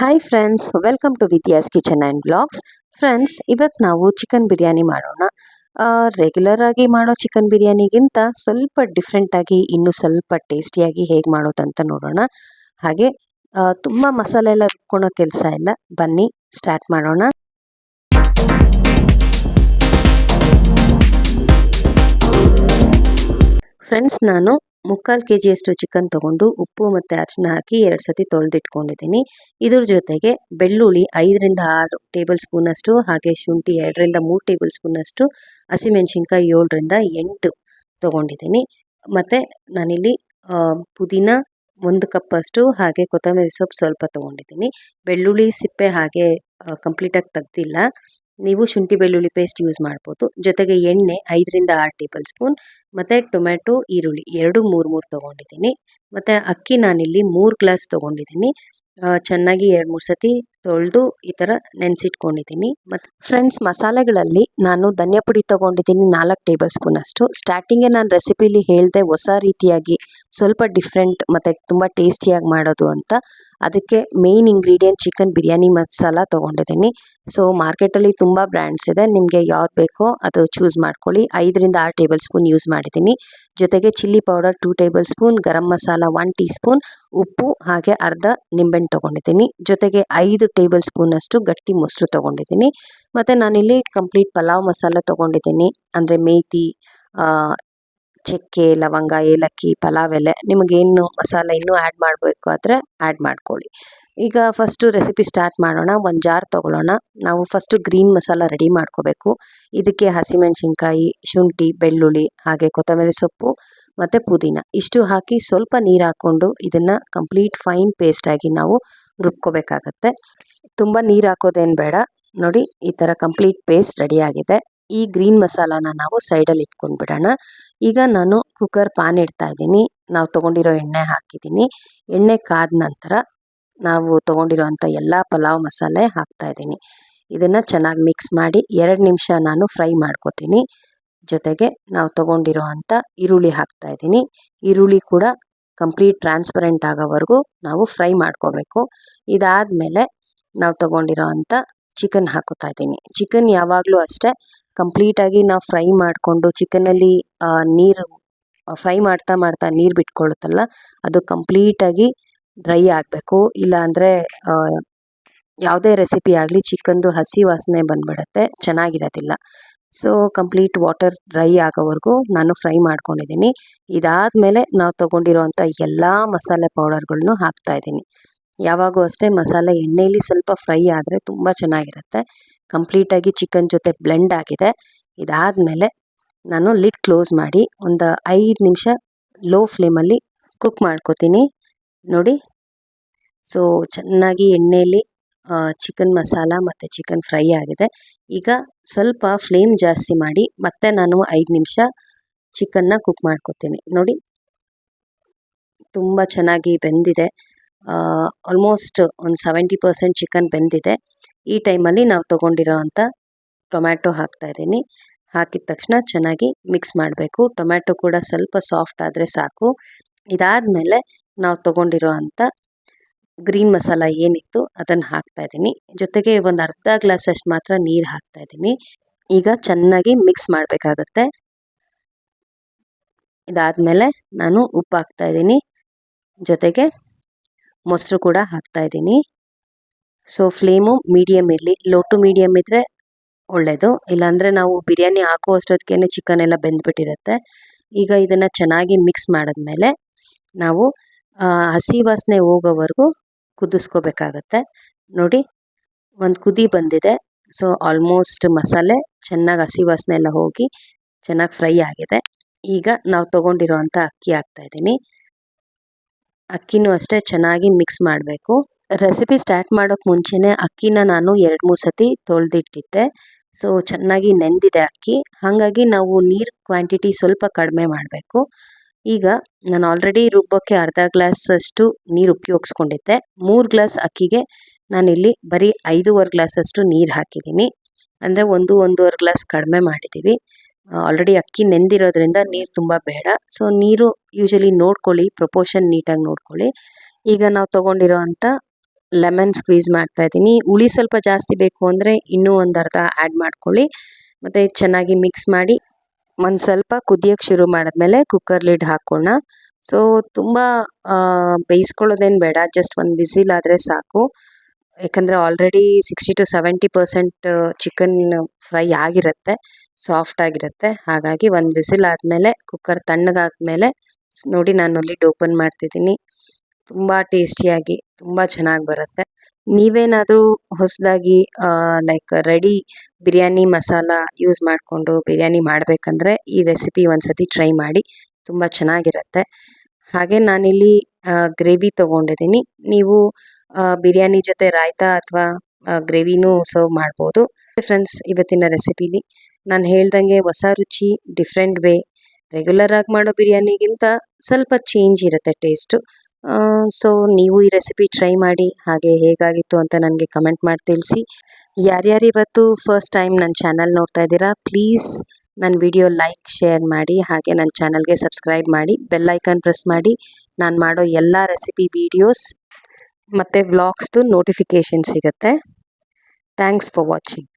Hi friends welcome to Vidya's kitchen and blogs friends ಇವತ್ತು ನಾವು chicken biryani ಮಾಡೋಣ. Regular ಆಗಿ ಮಾಡೋ ಚಿಕನ್ ಬಿರಿಯಾನಿಗಿಂತ ಸ್ವಲ್ಪ ಡಿಫ್ರೆಂಟಾಗಿ ಇನ್ನೂ ಸ್ವಲ್ಪ ಟೇಸ್ಟಿಯಾಗಿ ಹೇಗೆ ಮಾಡೋದಂತ ನೋಡೋಣ. ಹಾಗೆ ತುಂಬ ಮಸಾಲೆ ಎಲ್ಲ ರುಬ್ಕೊಳೋ ಕೆಲಸ ಇಲ್ಲ. ಬನ್ನಿ ಸ್ಟಾರ್ಟ್ ಮಾಡೋಣ. ಫ್ರೆಂಡ್ಸ್ ನಾನು ಮುಕ್ಕಾಲು ಕೆ ಜಿಯಷ್ಟು ಚಿಕನ್ ತಗೊಂಡು ಉಪ್ಪು ಮತ್ತು ಅರಿಶಿನ ಹಾಕಿ ಎರಡು ಸತಿ ತೊಳೆದಿಟ್ಕೊಂಡಿದ್ದೀನಿ. ಇದ್ರ ಜೊತೆಗೆ ಬೆಳ್ಳುಳ್ಳಿ ಐದರಿಂದ ಆರು ಟೇಬಲ್ ಸ್ಪೂನಷ್ಟು ಹಾಗೆ ಶುಂಠಿ ಎರಡರಿಂದ ಮೂರು ಟೇಬಲ್ ಸ್ಪೂನಷ್ಟು ಹಸಿಮೆಣ್ಸಿನ್ಕಾಯಿ ಏಳರಿಂದ ಎಂಟು ತೊಗೊಂಡಿದ್ದೀನಿ. ಮತ್ತು ನಾನಿಲ್ಲಿ ಪುದೀನ ಒಂದು ಕಪ್ಪಷ್ಟು, ಹಾಗೆ ಕೊತ್ತಂಬರಿ ಸೊಪ್ಪು ಸ್ವಲ್ಪ ತೊಗೊಂಡಿದ್ದೀನಿ. ಬೆಳ್ಳುಳ್ಳಿ ಸಿಪ್ಪೆ ಹಾಗೆ ಕಂಪ್ಲೀಟಾಗಿ ತೆಗ್ದಿಲ್ಲ. ನೀವು ಶುಂಠಿ ಬೆಳ್ಳುಳ್ಳಿ ಪೇಸ್ಟ್ ಯೂಸ್ ಮಾಡ್ಬೋದು. ಜೊತೆಗೆ ಎಣ್ಣೆ ಐದರಿಂದ ಆರು ಟೇಬಲ್ ಸ್ಪೂನ್ ಮತ್ತು ಟೊಮ್ಯಾಟೊ ಈರುಳ್ಳಿ ಎರಡು ಮೂರು ಮೂರು ತೊಗೊಂಡಿದ್ದೀನಿ. ಮತ್ತು ಅಕ್ಕಿ ನಾನಿಲ್ಲಿ ಮೂರು ಗ್ಲಾಸ್ ತೊಗೊಂಡಿದ್ದೀನಿ. ಚೆನ್ನಾಗಿ ಎರಡು ಮೂರು ಸತಿ ತೊಳೆದು ಈ ಥರ ನೆನೆಸಿಟ್ಕೊಂಡಿದ್ದೀನಿ. ಮತ್ತು ಫ್ರೆಂಡ್ಸ್ ಮಸಾಲೆಗಳಲ್ಲಿ ನಾನು ಧನಿಯಾ ಪುಡಿ ತೊಗೊಂಡಿದ್ದೀನಿ ನಾಲ್ಕು ಟೇಬಲ್ ಸ್ಪೂನ್ ಅಷ್ಟು. ಸ್ಟಾರ್ಟಿಂಗೇ ನಾನು ರೆಸಿಪೀಲಿ ಹೇಳಿದೆ ಹೊಸ ರೀತಿಯಾಗಿ ಸ್ವಲ್ಪ ಡಿಫ್ರೆಂಟ್ ಮತ್ತು ತುಂಬ ಟೇಸ್ಟಿಯಾಗಿ ಮಾಡೋದು ಅಂತ. ಅದಕ್ಕೆ main ingredient chicken biryani masala ತೊಗೊಂಡಿದ್ದೀನಿ. ಸೊ ಮಾರ್ಕೆಟಲ್ಲಿ ತುಂಬ ಬ್ರ್ಯಾಂಡ್ಸ್ ಇದೆ. ನಿಮಗೆ ಯಾವ್ದು ಬೇಕೋ ಅದು ಚೂಸ್ ಮಾಡ್ಕೊಳ್ಳಿ. ಐದರಿಂದ ಆರು ಟೇಬಲ್ ಸ್ಪೂನ್ ಯೂಸ್ ಮಾಡಿದ್ದೀನಿ. ಜೊತೆಗೆ chilli powder two tablespoon garam masala one teaspoon ಉಪ್ಪು ಹಾಗೆ ಅರ್ಧ ನಿಂಬೆಹಣ್ಣು ತೊಗೊಂಡಿದ್ದೀನಿ. ಜೊತೆಗೆ ಐದು ಟೇಬಲ್ ಸ್ಪೂನಷ್ಟು ಗಟ್ಟಿ ಮೊಸರು ತೊಗೊಂಡಿದ್ದೀನಿ. ಮತ್ತು ನಾನಿಲ್ಲಿ ಕಂಪ್ಲೀಟ್ ಪಲಾವ್ ಮಸಾಲ ತೊಗೊಂಡಿದ್ದೀನಿ. ಅಂದರೆ ಮೇಥಿ ಚಕ್ಕೆ, ಲವಂಗ, ಏಲಕ್ಕಿ, ಪಲಾವ್ ಎಲೆ ನಿಮಗೇನು ಮಸಾಲ ಇನ್ನೂ ಆ್ಯಡ್ ಮಾಡಬೇಕು ಆದರೆ ಆ್ಯಡ್ ಮಾಡ್ಕೊಳ್ಳಿ. ಈಗ ಫಸ್ಟು ರೆಸಿಪಿ ಸ್ಟಾರ್ಟ್ ಮಾಡೋಣ, ಒಂದು ಜಾರ್ ತೊಗೊಳ್ಳೋಣ. ನಾವು ಫಸ್ಟು ಗ್ರೀನ್ ಮಸಾಲ ರೆಡಿ ಮಾಡ್ಕೋಬೇಕು. ಇದಕ್ಕೆ ಹಸಿಮೆಣಸಿನ್ಕಾಯಿ, ಶುಂಠಿ, ಬೆಳ್ಳುಳ್ಳಿ, ಹಾಗೆ ಕೊತ್ತಂಬರಿ ಸೊಪ್ಪು ಮತ್ತು ಪುದೀನ. ಇಷ್ಟು ಹಾಕಿ ಸ್ವಲ್ಪ ನೀರು ಹಾಕ್ಕೊಂಡು ಇದನ್ನು ಕಂಪ್ಲೀಟ್ ಫೈನ್ ಪೇಸ್ಟಾಗಿ ನಾವು ರುಬ್ಕೋಬೇಕಾಗತ್ತೆ. ತುಂಬ ನೀರು ಹಾಕೋದೇನು ಬೇಡ. ನೋಡಿ, ಈ ಥರ ಕಂಪ್ಲೀಟ್ ಪೇಸ್ಟ್ ರೆಡಿಯಾಗಿದೆ ಈ ಗ್ರೀನ್ ಮಸಾಲಾನ ನಾವು ಸೈಡಲ್ಲಿ ಇಟ್ಕೊಂಡ್ಬಿಡೋಣ. ಈಗ ನಾನು ಕುಕ್ಕರ್ ಪಾನ್ ಇಡ್ತಾ ಇದ್ದೀನಿ. ನಾವು ತೊಗೊಂಡಿರೋ ಎಣ್ಣೆ ಹಾಕಿದ್ದೀನಿ. ಎಣ್ಣೆ ಕಾದ ನಂತರ ನಾವು ತೊಗೊಂಡಿರೋಂಥ ಎಲ್ಲ ಪಲಾವ್ ಮಸಾಲೆ ಹಾಕ್ತಾ ಇದ್ದೀನಿ. ಇದನ್ನು ಚೆನ್ನಾಗಿ ಮಿಕ್ಸ್ ಮಾಡಿ ಎರಡು ನಿಮಿಷ ನಾನು ಫ್ರೈ ಮಾಡ್ಕೊತೀನಿ. ಜೊತೆಗೆ ನಾವು ತೊಗೊಂಡಿರೋ ಅಂಥ ಈರುಳ್ಳಿ ಹಾಕ್ತಾ ಇದ್ದೀನಿ. ಈರುಳ್ಳಿ ಕೂಡ ಕಂಪ್ಲೀಟ್ ಟ್ರಾನ್ಸ್ಪರೆಂಟ್ ಆಗೋವರೆಗೂ ನಾವು ಫ್ರೈ ಮಾಡ್ಕೋಬೇಕು. ಇದಾದಮೇಲೆ ನಾವು ತೊಗೊಂಡಿರೋ ಅಂಥ ಚಿಕನ್ ಹಾಕೋತಾ ಇದ್ದೀನಿ. ಚಿಕನ್ ಯಾವಾಗಲೂ ಅಷ್ಟೇ ಕಂಪ್ಲೀಟಾಗಿ ನಾವು ಫ್ರೈ ಮಾಡಿಕೊಂಡು ಚಿಕನಲ್ಲಿ ನೀರು ಫ್ರೈ ಮಾಡ್ತಾ ಮಾಡ್ತಾ ನೀರು ಬಿಟ್ಕೊಳ್ಳುತ್ತಲ್ಲ ಅದು ಕಂಪ್ಲೀಟಾಗಿ ಡ್ರೈ ಆಗಬೇಕು. ಇಲ್ಲಾಂದರೆ ಯಾವುದೇ ರೆಸಿಪಿ ಆಗಲಿ ಚಿಕನ್ದು ಹಸಿ ವಾಸನೆ ಬಂದ್ಬಿಡುತ್ತೆ, ಚೆನ್ನಾಗಿರೋದಿಲ್ಲ. ಸೊ ಕಂಪ್ಲೀಟ್ ವಾಟರ್ ಡ್ರೈ ಆಗೋವರೆಗೂ ನಾನು ಫ್ರೈ ಮಾಡ್ಕೊಂಡಿದ್ದೀನಿ. ಇದಾದ ಮೇಲೆ ನಾವು ತೊಗೊಂಡಿರೋವಂಥ ಎಲ್ಲ ಮಸಾಲೆ ಪೌಡರ್ಗಳನ್ನೂ ಹಾಕ್ತಾ ಇದ್ದೀನಿ. ಯಾವಾಗೂ ಅಷ್ಟೇ ಮಸಾಲೆ ಎಣ್ಣೆಯಲ್ಲಿ ಸ್ವಲ್ಪ ಫ್ರೈ ಆದರೆ ತುಂಬ ಚೆನ್ನಾಗಿರುತ್ತೆ. ಕಂಪ್ಲೀಟಾಗಿ ಚಿಕನ್ ಜೊತೆ ಬ್ಲೆಂಡ್ ಆಗಿದೆ. ಇದಾದಮೇಲೆ ನಾನು ಲಿಡ್ ಕ್ಲೋಸ್ ಮಾಡಿ ಒಂದು ಐದು ನಿಮಿಷ ಲೋ ಫ್ಲೇಮಲ್ಲಿ ಕುಕ್ ಮಾಡ್ಕೋತೀನಿ. ನೋಡಿ. ಸೊ ಚೆನ್ನಾಗಿ ಎಣ್ಣೆಯಲ್ಲಿ ಚಿಕನ್ ಮಸಾಲ ಮತ್ತು ಚಿಕನ್ ಫ್ರೈ ಆಗಿದೆ. ಈಗ ಸ್ವಲ್ಪ ಫ್ಲೇಮ್ ಜಾಸ್ತಿ ಮಾಡಿ ಮತ್ತೆ ನಾನು ಐದು ನಿಮಿಷ ಚಿಕನ್ನ ಕುಕ್ ಮಾಡ್ಕೋತೀನಿ. ನೋಡಿ. ತುಂಬ ಚೆನ್ನಾಗಿ ಬೆಂದಿದೆ. ಆಲ್ಮೋಸ್ಟ್ ಒಂದು ಸೆವೆಂಟಿ ಪರ್ಸೆಂಟ್ ಚಿಕನ್ ಬೆಂದಿದೆ. ಈ ಟೈಮಲ್ಲಿ ನಾವು ತೊಗೊಂಡಿರೋ ಅಂಥ ಟೊಮ್ಯಾಟೊ ಹಾಕ್ತಾ ಇದ್ದೀನಿ. ಹಾಕಿದ ತಕ್ಷಣ ಚೆನ್ನಾಗಿ ಮಿಕ್ಸ್ ಮಾಡಬೇಕು. ಟೊಮ್ಯಾಟೊ ಕೂಡ ಸ್ವಲ್ಪ ಸಾಫ್ಟ್ ಆದರೆ ಸಾಕು. ಇದಾದಮೇಲೆ ನಾವು ತೊಗೊಂಡಿರೋ ಅಂಥ ಗ್ರೀನ್ ಮಸಾಲ ಏನಿತ್ತು ಅದನ್ನು ಹಾಕ್ತಾ ಇದ್ದೀನಿ. ಜೊತೆಗೆ ಒಂದು ಅರ್ಧ ಗ್ಲಾಸಷ್ಟು ಮಾತ್ರ ನೀರು ಹಾಕ್ತಾ ಇದ್ದೀನಿ. ಈಗ ಚೆನ್ನಾಗಿ ಮಿಕ್ಸ್ ಮಾಡಬೇಕಾಗತ್ತೆ. ಇದಾದಮೇಲೆ ನಾನು ಉಪ್ಪು ಹಾಕ್ತಾ ಇದ್ದೀನಿ. ಜೊತೆಗೆ ಮೊಸರು ಕೂಡ ಹಾಕ್ತಾ ಇದ್ದೀನಿ. ಸೊ ಫ್ಲೇಮು ಮೀಡಿಯಮ್ ಇರಲಿ. ಲೋ ಟು ಮೀಡಿಯಮ್ ಇದ್ದರೆ ಒಳ್ಳೆಯದು ಇಲ್ಲಾಂದರೆ ನಾವು ಬಿರಿಯಾನಿ ಹಾಕೋ ಅಷ್ಟೊತ್ತಿಗೆ ಚಿಕನ್ ಎಲ್ಲ ಬೆಂದ್ಬಿಟ್ಟಿರುತ್ತೆ. ಈಗ ಇದನ್ನು ಚೆನ್ನಾಗಿ ಮಿಕ್ಸ್ ಮಾಡಿದ್ಮೇಲೆ ನಾವು ಹಸಿ ವಾಸನೆ ಹೋಗೋವರೆಗೂ ಕುದಿಸ್ಕೋಬೇಕಾಗತ್ತೆ. ನೋಡಿ, ಒಂದು ಕುದಿ ಬಂದಿದೆ. ಸೊ ಆಲ್ಮೋಸ್ಟ್ ಮಸಾಲೆ ಚೆನ್ನಾಗಿ ಹಸಿ ವಾಸನೆ ಎಲ್ಲ ಹೋಗಿ ಚೆನ್ನಾಗಿ ಫ್ರೈ ಆಗಿದೆ. ಈಗ ನಾವು ತೊಗೊಂಡಿರೋವಂಥ ಅಕ್ಕಿ ಹಾಕ್ತಾ ಇದ್ದೀನಿ. ಅಕ್ಕಿನೂ ಅಷ್ಟೇ ಚೆನ್ನಾಗಿ ಮಿಕ್ಸ್ ಮಾಡಬೇಕು. ರೆಸಿಪಿ ಸ್ಟಾರ್ಟ್ ಮಾಡೋಕ್ಕೆ ಮುಂಚೆನೇ ಅಕ್ಕಿನ ನಾನು ಎರಡು ಮೂರು ಸತಿ ತೊಳೆದಿಟ್ಟಿದ್ದೆ. ಸೊ ಚೆನ್ನಾಗಿ ನೆಂದಿದೆ ಅಕ್ಕಿ. ಹಾಗಾಗಿ ನಾವು ನೀರು ಕ್ವಾಂಟಿಟಿ ಸ್ವಲ್ಪ ಕಡಿಮೆ ಮಾಡಬೇಕು. ಈಗ ನಾನು ಆಲ್ರೆಡಿ ರುಬ್ಬೋಕ್ಕೆ ಅರ್ಧ ಗ್ಲಾಸಷ್ಟು ನೀರು ಉಪಯೋಗಿಸ್ಕೊಂಡಿದ್ದೆ. ಮೂರು ಗ್ಲಾಸ್ ಅಕ್ಕಿಗೆ ನಾನಿಲ್ಲಿ ಬರೀ ಐದೂವರೆ ಗ್ಲಾಸಷ್ಟು ನೀರು ಹಾಕಿದ್ದೀನಿ. ಅಂದರೆ ಒಂದು, ಒಂದೂವರೆ ಗ್ಲಾಸ್ ಕಡಿಮೆ ಮಾಡಿದ್ದೀವಿ. ಆಲ್ರೆಡಿ ಅಕ್ಕಿ ನೆಂದಿರೋದ್ರಿಂದ ನೀರು ತುಂಬ ಬೇಡ. ಸೊ ನೀರು ಯೂಶಲಿ ನೋಡ್ಕೊಳ್ಳಿ ಪ್ರಪೋರ್ಷನ್ ನೀಟಾಗಿ ನೋಡ್ಕೊಳ್ಳಿ. ಈಗ ನಾವು ತೊಗೊಂಡಿರೋ ಅಂಥ ಲೆಮನ್ ಸ್ಕ್ವೀಸ್ ಮಾಡ್ತಾ ಇದ್ದೀನಿ. ಹುಳಿ ಸ್ವಲ್ಪ ಜಾಸ್ತಿ ಬೇಕು ಅಂದರೆ ಇನ್ನೂ ಒಂದು ಅರ್ಧ ಆ್ಯಡ್ ಮಾಡ್ಕೊಳ್ಳಿ. ಮತ್ತು ಚೆನ್ನಾಗಿ ಮಿಕ್ಸ್ ಮಾಡಿ, ಒಂದು ಸ್ವಲ್ಪ ಕುದಿಯೋಕ್ಕೆ ಶುರು ಮಾಡಿದ್ಮೇಲೆ ಕುಕ್ಕರ್ ಲಿಡ್ ಹಾಕೋಣ. ಸೊ ತುಂಬ ಬೇಯಿಸ್ಕೊಳ್ಳೋದೇನು ಬೇಡ ಜಸ್ಟ್ ಒಂದು ಬಿಸಿಲ್ ಆದರೆ ಸಾಕು. ಯಾಕಂದರೆ already sixty to seventy percent chicken fry ಆಗಿರುತ್ತೆ. ಸಾಫ್ಟ್ ಆಗಿರುತ್ತೆ. ಹಾಗಾಗಿ ಒಂದು ವಿಸಿಲ್ ಆದಮೇಲೆ ಕುಕ್ಕರ್ ತಣ್ಣಗಾದ್ಮೇಲೆ ನೋಡಿ ನಾನು ಲಿಡ್ ಓಪನ್ ಮಾಡ್ತಿದ್ದೀನಿ. ತುಂಬ ಟೇಸ್ಟಿಯಾಗಿ, ತುಂಬ ಚೆನ್ನಾಗಿ ಬರುತ್ತೆ. ನೀವೇನಾದರೂ ಹೊಸದಾಗಿ like ready biryani masala use ಮಾಡಿಕೊಂಡು ಬಿರಿಯಾನಿ ಮಾಡಬೇಕಂದ್ರೆ ಈ ರೆಸಿಪಿ ಒಂದ್ಸತಿ ಟ್ರೈ ಮಾಡಿ, ತುಂಬ ಚೆನ್ನಾಗಿರುತ್ತೆ. ಹಾಗೆ ನಾನಿಲ್ಲಿ ಗ್ರೇವಿ ತೊಗೊಂಡಿದ್ದೀನಿ. ನೀವು ಬಿರಿಯಾನಿ ಜೊತೆ ರಾಯ್ತಾ ಅಥವಾ ಗ್ರೇವಿನೂ ಸರ್ವ್ ಮಾಡ್ಬೋದು. ಫ್ರೆಂಡ್ಸ್ ಇವತ್ತಿನ ರೆಸಿಪಿಲಿ ನಾನು ಹೇಳ್ದಂಗೆ ಹೊಸ ರುಚಿ ಡಿಫ್ರೆಂಟ್ ವೇ ರೆಗ್ಯುಲರ್ ಆಗಿ ಮಾಡೋ ಬಿರಿಯಾನಿಗಿಂತ ಸ್ವಲ್ಪ ಚೇಂಜ್ ಇರುತ್ತೆ ಟೇಸ್ಟು ಸೊ ನೀವು ಈ ರೆಸಿಪಿ ಟ್ರೈ ಮಾಡಿ, ಹಾಗೆ ಹೇಗಾಗಿತ್ತು ಅಂತ ನನಗೆ ಕಮೆಂಟ್ ಮಾಡಿ ತಿಳಿಸಿ. ಯಾರ್ಯಾರು ಇವತ್ತು ಫಸ್ಟ್ ಟೈಮ್ ನನ್ನ ಚಾನಲ್ ನೋಡ್ತಾ ಇದ್ದೀರಾ ಪ್ಲೀಸ್ ನನ್ನ ವಿಡಿಯೋ ಲೈಕ್ ಶೇರ್ ಮಾಡಿ, ಹಾಗೆ ನನ್ನ ಚಾನಲ್ಗೆ ಸಬ್ಸ್ಕ್ರೈಬ್ ಮಾಡಿ ಬೆಲ್ ಐಕನ್ ಪ್ರೆಸ್ ಮಾಡಿ. ನಾನು ಮಾಡೋ ಎಲ್ಲ ರೆಸಿಪಿ ವೀಡಿಯೋಸ್ ಮತ್ತು ವ್ಲಾಗ್ಸ್ದು ನೋಟಿಫಿಕೇಷನ್ ಸಿಗುತ್ತೆ. Thanks for watching